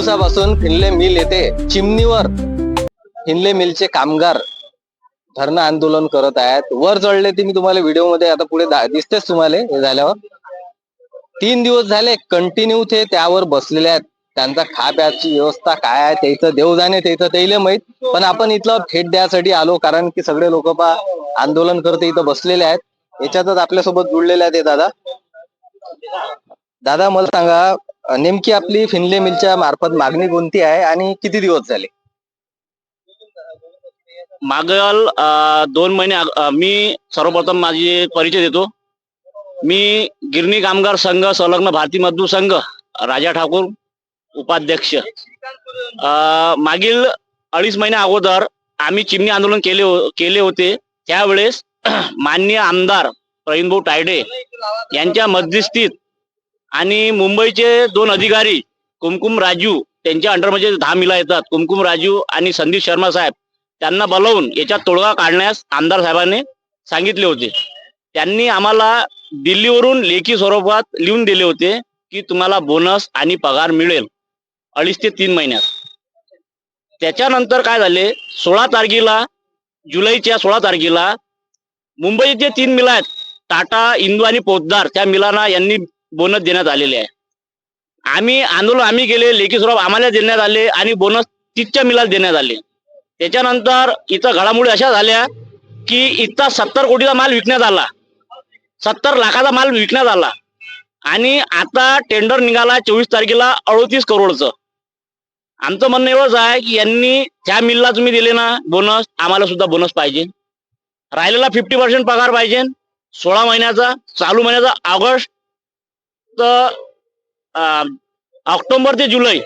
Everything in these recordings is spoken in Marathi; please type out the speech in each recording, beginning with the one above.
दिवसापासून फिनले मिल येथे चिमणीवर फिनले मिलचे कामगार धरणं आंदोलन करत आहेत. वर चढले ते मी तुम्हाला व्हिडिओमध्ये आता पुढे दिसतेच तुम्हाला हे झाल्यावर. तीन दिवस झाले कंटिन्यू ते त्यावर बसलेले आहेत. त्यांचा खाप्याची व्यवस्था काय आहे त्याचं देव जाणे त्याचं त्याला माहीत. पण आपण इथलं थेट द्यासाठी आलो कारण की सगळे लोक पा आंदोलन करते इथं बसलेले आहेत. याच्यातच आपल्यासोबत जुळलेले आहेत हे दादा. दादा मला सांगा नेमकी आपली फिनले मिलच्या मार्फत मागणी कोणती आहे आणि किती दिवस झाले? मागल दोन महिने मी सर्वप्रथम माझी परिचय देतो. मी गिरणी कामगार संघ संलग्न भारतीय मजदूर संघ राजा ठाकूर उपाध्यक्ष. मागील अडीच महिन्या अगोदर आम्ही चिमणी आंदोलन केले हो- केले होते. त्यावेळेस माननीय आमदार प्रवीणभाऊ टायडे यांच्या मध्यस्थीत आणि मुंबईचे दोन अधिकारी कुमकुम राजू त्यांच्या अंडरमध्ये दहा मिला येतात. कुमकुम राजू आणि संदीप शर्मा साहेब त्यांना बोलावून याच्यात तोडगा काढण्यास आमदार साहेबांनी सांगितले होते. त्यांनी आम्हाला दिल्लीवरून लेखी स्वरूपात लिहून दिले होते की तुम्हाला बोनस आणि पगार मिळेल. अडीच ते तीन महिन्यात. त्याच्यानंतर काय झाले? सोळा तारखेला जुलैच्या सोळा तारखेला मुंबईचे जे तीन मिला आहेत टाटा इंदू आणि पोतदार त्या मिलांना यांनी बोनस देण्यात आलेले आहे. आम्ही आंदोलन आम्ही केले लेखी स्वरूप आम्हाला देण्यात आले आणि बोनस तिथच्या मिलाला देण्यात आले. त्याच्यानंतर इथं घडामोडी अशा झाल्या की इथं सत्तर कोटीचा माल विकण्यात आला. सत्तर लाखाचा माल विकण्यात आला. आणि आता टेंडर निघाला चोवीस तारखेला अडोतीस करोडचं. आमचं म्हणणं एवढंच आहे की यांनी त्या मिलला तुम्ही दिले ना बोनस आम्हाला सुद्धा बोनस पाहिजे. राहिलेला फिफ्टी पर्सेंट पगार पाहिजे. सोळा महिन्याचा चालू महिन्याचा ऑगस्ट ऑक्टोबर ते जुलै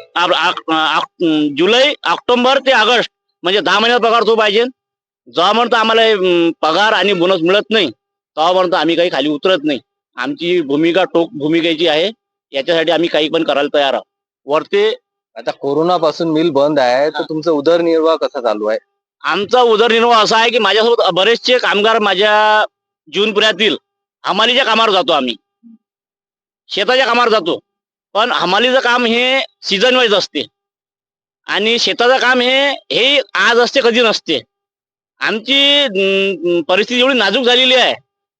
जुलै ऑक्टोबर ते ऑगस्ट म्हणजे दहा महिन्याचा पगार तो पाहिजे. जेव्हापर्यंत आम्हाला पगार आणि बोनस मिळत नाही तेव्हापर्यंत आम्ही काही खाली उतरत नाही. आमची भूमिका टोक भूमिकेची आहे. याच्यासाठी आम्ही काही पण करायला तयार आहोत. वरते आता कोरोना पासून मिल बंद आहे तर तुमचा उदरनिर्वाह कसा चालू आहे? आमचा उदरनिर्वाह असा आहे की माझ्यासोबत बरेचसे कामगार माझ्या जीवनपुऱ्यातील हमालीच्या कामावर जातो आम्ही. शेताच्या कामावर जातो. पण हमालीचं काम हे सीझन वाईज असते. आणि शेताचं काम हे हे आज असते कधी नसते. आमची परिस्थिती एवढी नाजूक झालेली आहे.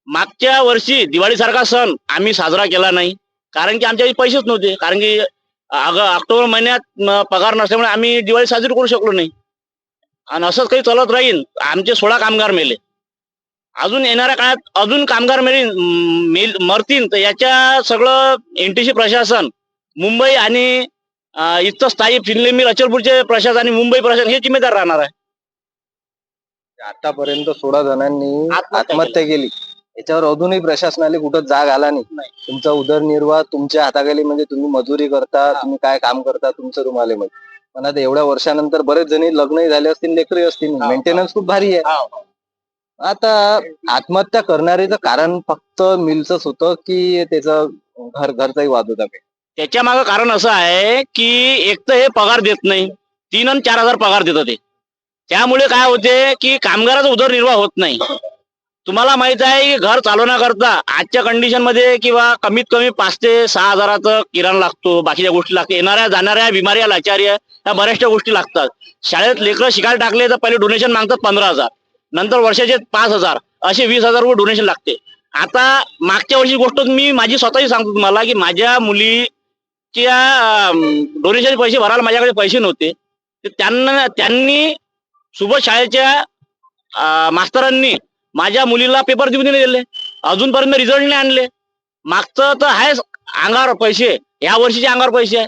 मागच्या वर्षी दिवाळीसारखा सण आम्ही साजरा केला नाही. कारण की आमच्या पैसेच नव्हते. कारण की अग ऑक्टोबर महिन्यात पगार नसल्यामुळे आम्ही दिवाळी साजरी करू शकलो नाही. आणि असंच काही चालत राहील आमचे सोळा कामगार मेले. अजून येणाऱ्या काळात अजून कामगार मेली मेल मरतील. तर याच्या सगळं एनटीसी प्रशासन मुंबई आणि इथं स्थायी फिनले मिल अचलपूरचे प्रशासन आणि मुंबई प्रशासन हे जिम्मेदार राहणार आहे. आतापर्यंत सोळा जणांनी आत्महत्या केली. याच्यावर अजूनही प्रशासनाला कुठं जाग आला नाही. तुमचा उदरनिर्वाह तुमच्या हाताखाली म्हणजे तुम्ही मजुरी करता तुम्ही काय काम करता तुमचं तुम्हाला माहिती. पण आता एवढ्या वर्षानंतर बरेच जणी लग्नही झाले असतील लेकरही असतील. मेंटेनन्स खूप भारी आहे. आता आत्महत्या करण्याचं कारण फक्त मिलच होतं की त्याचं घर घरचाही वाद होता. काही? त्याच्यामागे कारण असं आहे की एक तर हे पगार देत नाही तीन आणि चार हजार पगार देत ते. त्यामुळे काय होते की कामगाराचा उदरनिर्वाह होत नाही. तुम्हाला माहीत आहे की घर चालवण्याकरता आजच्या कंडिशनमध्ये किंवा कमीत कमी पाच ते सहा हजाराचा किराणा लागतो बाकीच्या गोष्टी लागतात येणाऱ्या जाणाऱ्या बिमाऱ्या लाचार्या या बऱ्याचशा गोष्टी लागतात. शाळेत लेकरं शिकायला टाकले तर पहिले डोनेशन मागतात पंधरा हजार. नंतर वर्षाचे पाच हजार असे वीस हजार रुपये डोनेशन लागते. आता मागच्या वर्षी गोष्ट मी माझी स्वतःही सांगतो तुम्हाला की माझ्या मुलीच्या डोनेशनचे पैसे भरायला माझ्याकडे पैसे नव्हते. तर त्यांना त्यांनी सुबोध शाळेच्या मास्तरांनी माझ्या मुलीला पेपर देऊन नाही दिले. अजूनपर्यंत रिझल्ट नाही आणले. मागचं तर आहेच अंगावर पैसे. या वर्षीचे अंगावर पैसे आहे.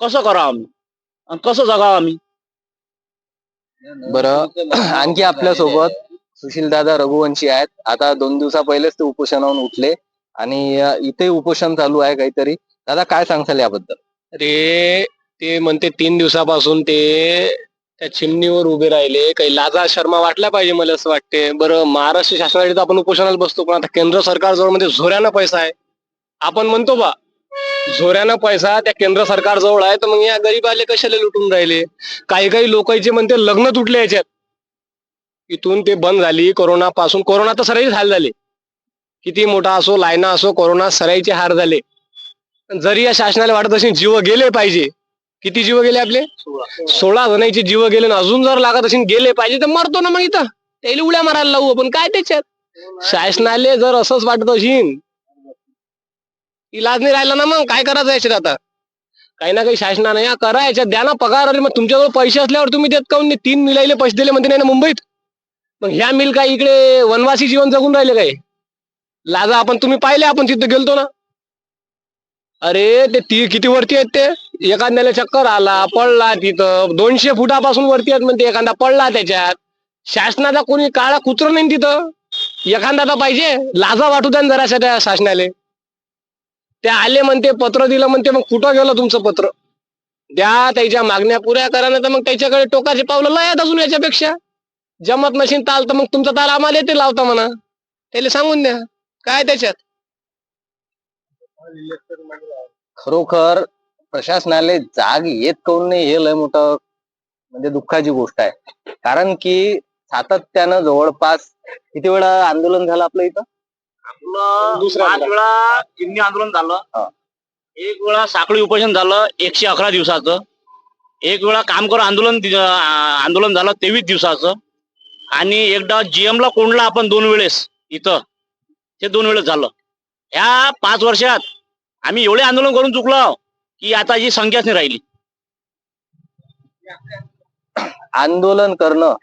कसं करावं आम्ही? कसं जगावं आम्ही? बरं आणखी आपल्यासोबत सुशील दादा रघुवंशी आहेत. आता दोन दिवसा पहिलेच ते उपोषणावरून उठले आणि इथे उपोषण चालू आहे काहीतरी. दादा काय सांगताल याबद्दल? अरे ते म्हणते तीन दिवसापासून ते त्या चिमणीवर उभे राहिले. काही लाजा शर्मा वाटल्या पाहिजे मला असं वाटते. बरं महाराष्ट्र शासनासाठी तर आपण उपोषणाला बसतो पण आता केंद्र सरकारजवळ म्हणजे झोऱ्यानं पैसा आहे. आपण म्हणतो बा झोऱ्यानं पैसा त्या केंद्र सरकारजवळ आहे तर मग या गरीबाले कशाला लुटून राहिले? काही काही लोकांचे म्हणते लग्न तुटले याच्यात. इथून ते बंद झाली कोरोना पासून. कोरोना तर सराईच हाल झाले. किती मोठा असो लायना असो कोरोना सराईचे हार झाले. जरी या शासनाला वाटत असेल जीव गेले पाहिजे किती जीव गेले आपले? सोळा. जणांचे जीव गेले ना अजून जर लागत असेल गेले पाहिजे तर मरतो ना मग इथं. त्याला उड्या मारायला लावू आपण. काय त्याच्यात? शासनाले जर असंच वाटत असेल इलाज नाही राहिला ना मग काय करायचं याच्यात आता? काही ना काही शासनाने या करा याच्यात द्या ना पगार अरे मग तुमच्याजवळ पैसे असल्यावर तुम्ही देत काऊन नाही? तीन मिलाईले पैसे दिले म्हणते नाही ना मुंबईत? मग ह्या मिल काय इकडे वनवासी जीवन जगून राहिले काय? लाजा आपण तुम्ही पाहिले आपण तिथं गेलतो ना? अरे ते ती किती वरती आहेत ते? एखाद्याला चक्कर आला पडला तिथं दोनशे फुटापासून वरती आहेत म्हणते एखादा पडला त्याच्यात. शासनाचा कोणी काळा कुत्र नाही तिथं? एखादा तर पाहिजे लाजा वाटू द्या ना जराशा त्या शासनाले. ते आले म्हणते पत्र दिलं म्हणते मग कुठं गेलं तुमचं पत्र? द्या त्याच्या मागण्या पुऱ्या करा नाही तर मग त्याच्याकडे टोकाचे पावलं लयात अजून याच्यापेक्षा. जमत नशीन ताल तर मग तुमचा ताल आम्हाला येते लावता म्हणा. त्याला सांगून द्या. काय त्याच्यात? खरोखर प्रशासनाला जाग येत करून नाही हे लय मोठं म्हणजे दुःखाची गोष्ट आहे. कारण की सातत्यानं जवळपास किती वेळा आंदोलन झालं आपलं इथं? आपलं पाच वेळा गिरणी आंदोलन झालं. एक वेळा साखळी उपोषण झालं एकशे अकरा दिवसाचं. एक वेळा कामकर आंदोलन आंदोलन झालं तेवीस दिवसाचं. आणि एकदा जीएम ला कोंडला आपण दोन वेळेस इथं. ते दोन वेळेस झालं. ह्या पाच वर्षात आम्ही एवढे आंदोलन करून चुकलो की आता ही संख्याच नाही राहिली. आंदोलन करणं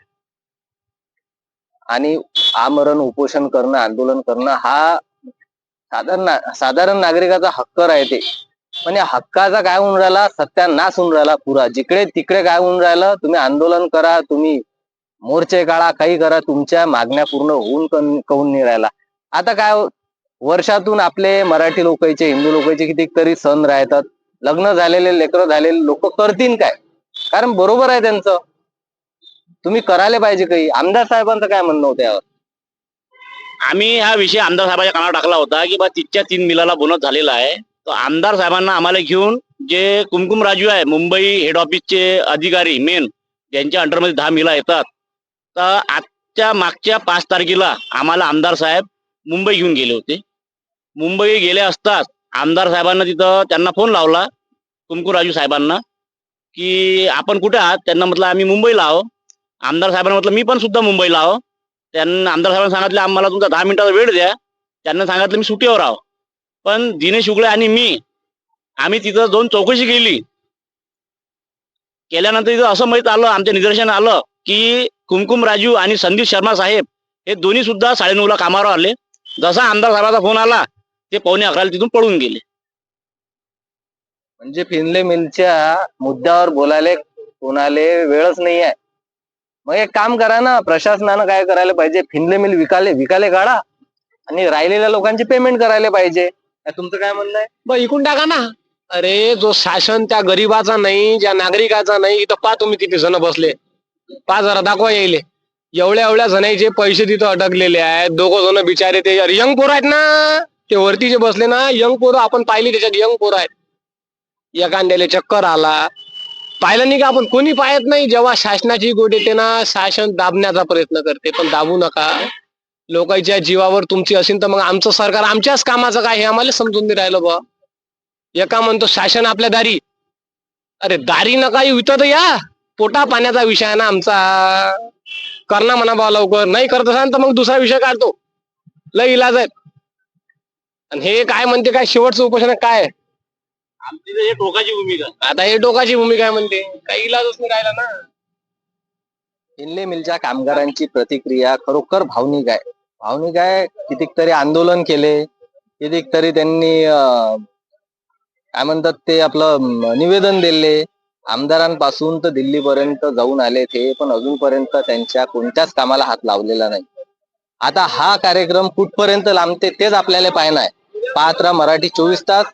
आणि आमरण उपोषण करणं आंदोलन करणं हा साधारण साधारण नागरिकाचा हक्क राहते पण या हक्काचा काय होऊन राहिला? सत्यानाश होऊन राहिला पुरा. जिकडे तिकडे काय होऊन राहिलं? तुम्ही आंदोलन करा तुम्ही मोर्चे काढा काही करा तुमच्या मागण्या पूर्ण होऊन कहून नाही राहिला आता काय हो- वर्षातून आपले मराठी लोकांचे हिंदू लोकांचे कितीतरी सण राहतात. लग्न झालेले लेकर झालेले लोक करतील काय? कारण बरोबर आहे त्यांचं. तुम्ही करायला पाहिजे काही. आमदार साहेबांचं काय म्हणणं होतं यावर? आम्ही हा विषय आमदार साहेबांच्या कानावर टाकला होता की बा तिथच्या तीन मिलाला बोनस झालेला आहे. तर आमदार साहेबांना आम्हाला घेऊन जे कुमकुम राजू आहे मुंबई हेड ऑफिसचे अधिकारी मेन ज्यांच्या अंडरमध्ये दहा मिला येतात. तर आजच्या मागच्या पाच तारखेला आम्हाला आमदार साहेब मुंबई घेऊन गेले होते. मुंबई गेले असताच आमदार साहेबांना तिथं त्यांना फोन लावला कुमकुम राजू साहेबांना की आपण कुठे आहात? त्यांना म्हटलं आम्ही मुंबईला आहो. आमदार साहेबांना म्हटलं मी पण सुद्धा मुंबईला आहो. त्यांना आमदार साहेबांना सांगितलं आम्हाला तुमचा दहा मिनिटाचा वेळ द्या. त्यांना सांगितलं मी सुट्टीवर आहो. पण दिनेश उगळे आणि मी आम्ही तिथं जाऊन चौकशी केली. केल्यानंतर तिथं असं माहीत आलं आमच्या निदर्शन आलं की कुमकुम राजू आणि संदीप शर्मा साहेब हे दोन्ही सुद्धा साडेनऊला कामावर आले. जसा आमदार साहेबाचा फोन आला ते पावणे अकराला तिथून पळून गेले. म्हणजे फिनले मिलच्या मुद्द्यावर बोलायला कोणाले वेळच नाही आहे मग एक काम करा ना प्रशासनानं काय करायला पाहिजे? फिनले मिल विकाले विकाले काढा आणि राहिलेल्या लोकांचे पेमेंट करायला पाहिजे. काय तुमचं काय म्हणणं आहे? मग इकून टाका ना. अरे जो शासन त्या गरीबाचा नाही ज्या नागरिकाचा नाही इथं पा तुम्ही किती जण बसले. पा जरा दाखवा यायले. एवढ्या एवढ्या जणांचे पैसे तिथं अटकलेले आहेत. दोघं जण बिचारे ते यंग पोर आहेत ना. ते वरती जे बसले ना यंग पोरं आपण पाहिली त्याच्यात यंग पोरं आहेत. एखाद्याला चक्कर आला पाहिलं नाही का आपण? कोणी पाहत नाही जेव्हा शासनाची गोट येते ना शासन दाबण्याचा प्रयत्न करते. पण दाबू नका. लोकांच्या जीवावर तुमची असेल तर मग आमचं सरकार आमच्याच कामाचं काय हे आम्हाला समजून नाही राहिलं बा एका म्हणतो शासन आपल्या दारी. अरे दारी नका वितर इथं या. पोटा पाण्याचा विषय आहे ना आमचा. करणा म्हणा बा लवकर. नाही करत असाल तर मग दुसरा विषय काढतो. लय इलाज आहे आणि हे काय म्हणते काय शेवटचं उपोषण काय? आहे? आमची तर हे टोकाची भूमिका. आहे. आता हे डोकाची भूमिका आहे म्हणते. काही इलाजच नाही राहिला ना. फिनले मिलच्या कामगारांची प्रतिक्रिया खरोखर भावनिक आहे. भावनिक आहे कितीतरी आंदोलन केले कितीतरी त्यांनी अं, काय म्हणतात ते आपलं निवेदन दिले. आमदारांपासून तर दिल्लीपर्यंत जाऊन आले ते पण अजूनपर्यंत त्यांच्या कोणत्याच कामाला हात लावलेला नाही. आता हा कार्यक्रम कुठपर्यंत लांबते तेच आपल्याला पाहणं आहे. पाहत राहा मराठी चोवीस तास.